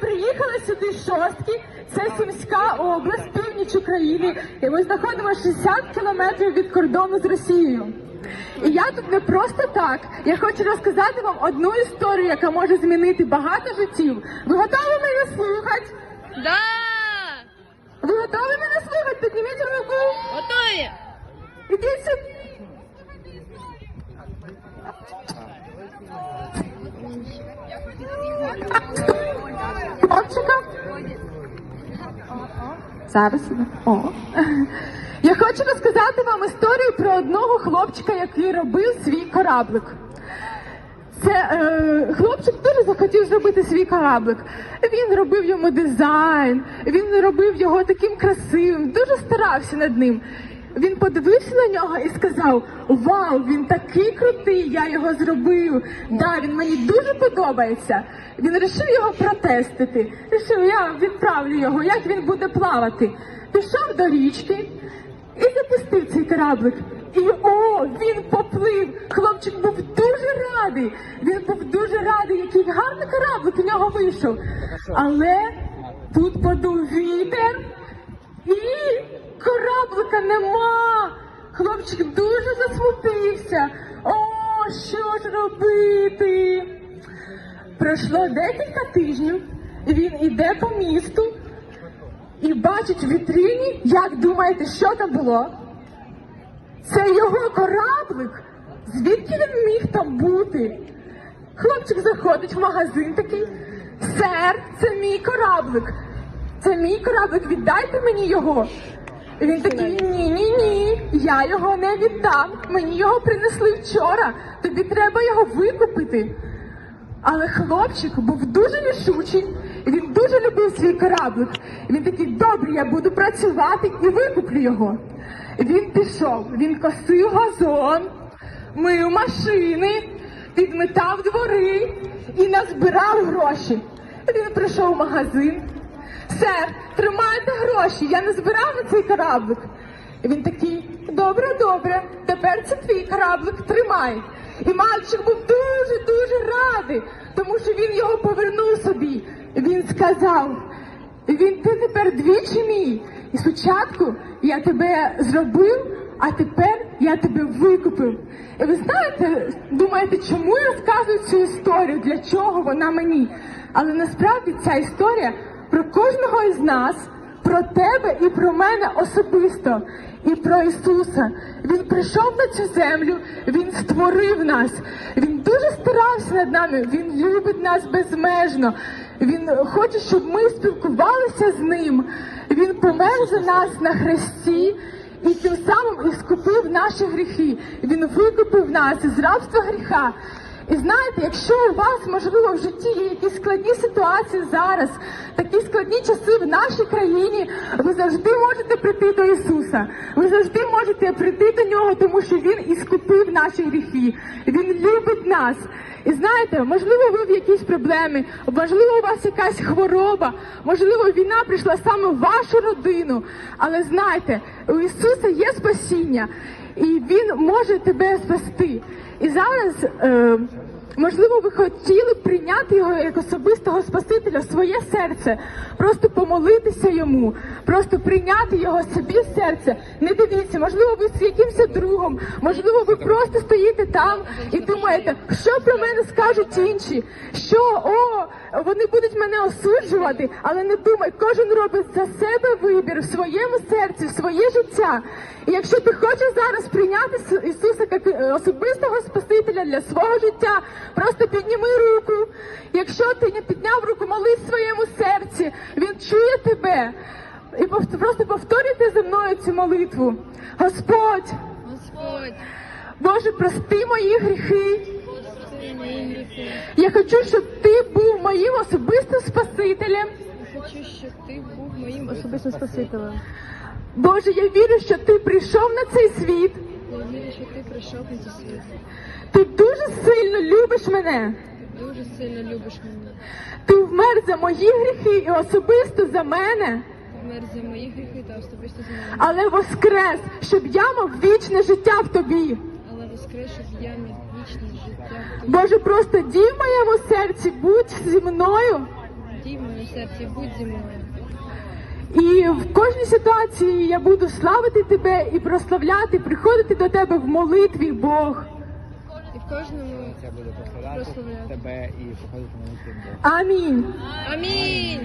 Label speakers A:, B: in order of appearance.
A: приїхали сюди з шостки. Це Сумська область, північ України. І ми знаходимося 60 кілометрів від кордону з Росією. І я тут не просто так. Я хочу розказати вам одну історію, яка може змінити багато життів. Ви готові мене слухати?
B: Да!
A: Ви готові мене слухати? Підніміть руку.
B: Готові!
A: Ідіть сюди. Хлопчика. Зараз. О. Я хочу розказати вам історію про одного хлопчика, який робив свій кораблик. Це е, хлопчик дуже захотів зробити свій кораблик. Він робив йому дизайн, він робив його таким красивим, дуже старався над ним. Він подивився на нього і сказав: Вау, він такий крутий, я його зробив. Да, він мені дуже подобається. Він вирішив його протестити. Рішив, я відправлю його, як він буде плавати. Пішов до річки і запустив цей кораблик. І о, він поплив. Хлопчик був дуже радий. Він був дуже радий, який гарний кораблик у нього вийшов. Але тут подув вітер і кораблика нема. Хлопчик дуже засмутився. О, що ж робити? Пройшло декілька тижнів, він іде по місту і бачить в вітрині, як думаєте, що там було? Це його кораблик. Звідки він міг там бути? Хлопчик заходить в магазин такий. Сер, це мій кораблик. Це мій кораблик, віддайте мені його. Він такий, ні, ні, ні, я його не віддам. Мені його принесли вчора. Тобі треба його викупити. Але хлопчик був дуже рішучий, він дуже любив свій кораблик. Він такий, добре, я буду працювати і викуплю його. Він пішов, він косив газон, мив машини, підметав двори і назбирав гроші. Він прийшов в магазин. Сер, тримайте гроші, я не збирав на цей кораблик. І він такий, добре, добре, тепер це твій кораблик, тримай. І мальчик був дуже-дуже радий, тому що він його повернув собі. І Він сказав, він ти тепер двічі мій. І спочатку я тебе зробив, а тепер я тебе викупив. І ви знаєте, думаєте, чому я розказую цю історію? Для чого вона мені? Але насправді ця історія про кожного із нас, про тебе і про мене особисто, і про Ісуса. Він прийшов на цю землю, Він створив нас. Він дуже старався над нами. Він любить нас безмежно. Він хоче, щоб ми спілкувалися з ним. Він помер за нас на хресті. І тим самим іскупив наші гріхи. Він викупив нас із рабства гріха. І знаєте, якщо у вас можливо в житті є якісь складні ситуації зараз, такі складні часи в нашій країні, ви завжди можете прийти до Ісуса. Ви завжди можете прийти до нього, тому що Він іскупив наші гріхи. Він любить нас. І знаєте, можливо, ви в якісь проблеми, можливо, у вас якась хвороба, можливо, війна прийшла саме в вашу родину. Але знайте, у Ісуса є спасіння, і Він може тебе спасти. І зараз, е, можливо, ви хотіли б прийняти його як особистого Спасителя своє серце, просто помолитися йому, просто прийняти його собі в серце. Не дивіться, можливо, ви з якимось другом, можливо, ви просто стоїте там і думаєте, що про мене скажуть інші, що о, вони будуть мене осуджувати, але не думай, кожен робить за себе вибір в своєму серці, в своє життя. І якщо ти хочеш зараз прийняти Ісуса як е, особистого Спасителя для свого життя, просто підніми руку. Якщо ти не підняв руку, молись своєму серці, він чує тебе. І просто повторюйте за мною цю молитву. Господь,
B: Господь,
A: Боже, прости мої гріхи.
B: прости мої гріхи.
A: Я хочу, щоб ти був моїм особистим Спасителем.
B: Я хочу, щоб ти був моїм особистим спасителем.
A: Боже, я вірю, що ти прийшов на цей світ.
B: Що ти прийшов на цей світ.
A: Ти дуже сильно любиш мене.
B: Ти дуже сильно любиш мене.
A: Ти вмер за мої гріхи і особисто за мене,
B: Ти вмер за мої гріхи та особисто за мене.
A: але воскрес, щоб я мав вічне життя в тобі.
B: Але воскрес, щоб я міг вічне життя. в тобі.
A: Боже, просто дій в моєму серці, будь зі мною.
B: житті, в моєму серці. Будь зі мною.
A: І в кожній ситуації я буду славити тебе і прославляти, приходити до тебе в молитві, Бог.
B: І в кожному.
C: я буду прославляти тебе і приходити в молитві Бога.
A: Амінь.
B: Амінь.